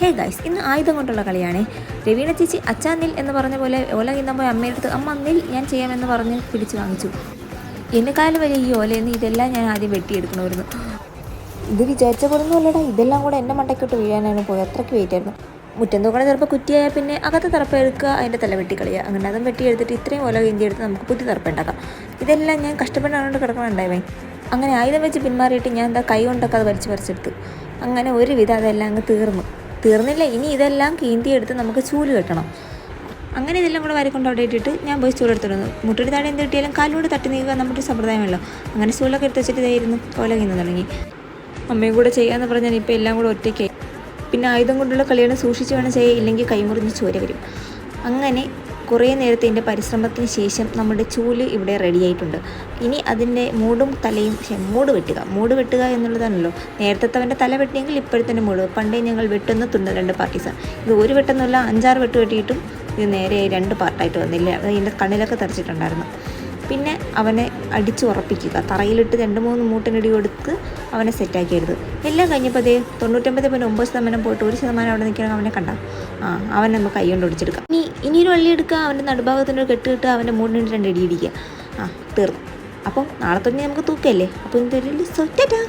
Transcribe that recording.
Hey guys ഇന്ന് ആയുധം കൊണ്ടുള്ള കളിയാണ്. രവീണ ചേച്ചി അച്ഛാ നിൽ എന്ന് പറഞ്ഞ പോലെ ഓല കിന്നുമ്പോൾ അമ്മയെടുത്ത് അമ്മ നിൽ ഞാൻ ചെയ്യാമെന്ന് പറഞ്ഞ് പിടിച്ചു വാങ്ങിച്ചു. എന്നെക്കാലം വരെ ഈ ഓലയെന്ന് ഇതെല്ലാം ഞാൻ ആദ്യം വെട്ടിയെടുക്കണമായിരുന്നു. ഇത് വിചാരിച്ച പോലൊന്നും ഇതെല്ലാം കൂടെ എന്റെ മണ്ടയ്ക്കോട്ട് വീഴാനാണ് പോയത്. അത്രയ്ക്ക് വെയിറ്റ് ആയിരുന്നു. മുറ്റം തൂക്കണ ചിലപ്പോൾ കുറ്റിയായാൽ പിന്നെ അകത്ത് തറപ്പെടുക്കുക അതിന്റെ തല വെട്ടി കളയുക അങ്ങനെ അതും വെട്ടി എടുത്തിട്ട് ഇത്രയും ഓല കിഞ്ചി എടുത്ത് നമുക്ക് പുതിയ തറപ്പുണ്ടാക്കാം ഇതെല്ലാം ഞാൻ കഷ്ടപ്പെട്ടാണ് കിടക്കണുണ്ടായവേ അങ്ങനെ ആയുധം വെച്ച് പിന്മാറിയിട്ട് ഞാൻ എന്താ കൈ കൊണ്ടൊക്കെ അത് വലിച്ചു പറിച്ചെടുത്ത് അങ്ങനെ ഒരുവിധം അതെല്ലാം അങ്ങ് തീർന്നു. തീർന്നില്ല. ഇനി ഇതെല്ലാം കീന്തിയെടുത്ത് നമുക്ക് ചൂൽ കെട്ടണം. അങ്ങനെ ഇതെല്ലാം കൂടെ വരക്കൊണ്ട് അവിടെ ഇട്ടിട്ട് ഞാൻ പോയി സ്റ്റൂൾ എടുത്തിരുന്നു മുട്ടടി താഴെ എന്ത് കിട്ടിയാലും കാലിലൂടെ തട്ടി നീക്കുക നമ്മുടെ സമ്പ്രദായമല്ലോ. അങ്ങനെ ചൂലൊക്കെ എടുത്ത് വെച്ചിട്ട് ഇതായിരുന്നു ഓല കീന്ന് തുടങ്ങി. അമ്മയും കൂടെ ചെയ്യാന്ന് പറഞ്ഞാൽ ഇപ്പോൾ എല്ലാം കൂടെ ഒറ്റയ്ക്കായി പിന്നെ ആയുധം കൊണ്ടുള്ള കളിയാണ് സൂക്ഷിച്ച് വേണം ചെയ്യുക ഇല്ലെങ്കിൽ കൈമുറിഞ്ഞ് ചോര വരും. അങ്ങനെ കുറേ നേരത്തെ എന്റെ പരിശ്രമത്തിന് ശേഷം നമ്മുടെ ചൂൽ ഇവിടെ റെഡിയായിട്ടുണ്ട് ഇനി അതിന്റെ മൂടും തലയും മൂട് വെട്ടുക. മൂട് വെട്ടുക എന്നുള്ളതാണല്ലോ. നേരത്തെ അവന്റെ തല വെട്ടിയെങ്കിൽ ഇപ്പോഴത്തെ മൂട്. പണ്ടേ ഞങ്ങൾ വെട്ടുന്ന തുണ്ട് രണ്ട് പാർട്ടീസാണ് ഇത് ഒരു വെട്ടെന്നല്ല അഞ്ചാറ് വെട്ട് വെട്ടിയിട്ടും ഇത് നേരെ രണ്ട് പാർട്ടായിട്ട് വന്നില്ല? അതിന്റെ കണ്ണിലൊക്കെ തെറിച്ചിട്ടുണ്ടായിരുന്നു പിന്നെ അവനെ അടിച്ചു ഉറപ്പിക്കുക. തറയിലിട്ട് രണ്ട് മൂന്ന് മൂട്ടിനടി കൊടുത്ത് അവനെ സെറ്റാക്കിയത് എല്ലാം കഴിഞ്ഞപ്പോൾ അതേ തൊണ്ണൂറ്റൊമ്പത് പോയിന്റ് ഒമ്പത് ശതമാനം പോയിട്ട് ഒരു ശതമാനം അവിടെ നിൽക്കണം അവനെ കണ്ട. ആ അവനെ നമുക്ക് കൈ കൊണ്ട് ഒടിച്ചെടുക്കാം. ഇനി ഇനി ഒരു വള്ളി എടുക്കുക അവന്റെ നടുഭാഗത്തിന്റെ ഒരു കെട്ട് കിട്ടുക അവന്റെ മൂടിന് രണ്ട് അടി ഇടിക്കുക. ആ തീർന്നു. അപ്പം നാളെ തുടങ്ങി നമുക്ക് തൂക്കല്ലേ? അപ്പോൾ ഇതൊരു സെറ്റാ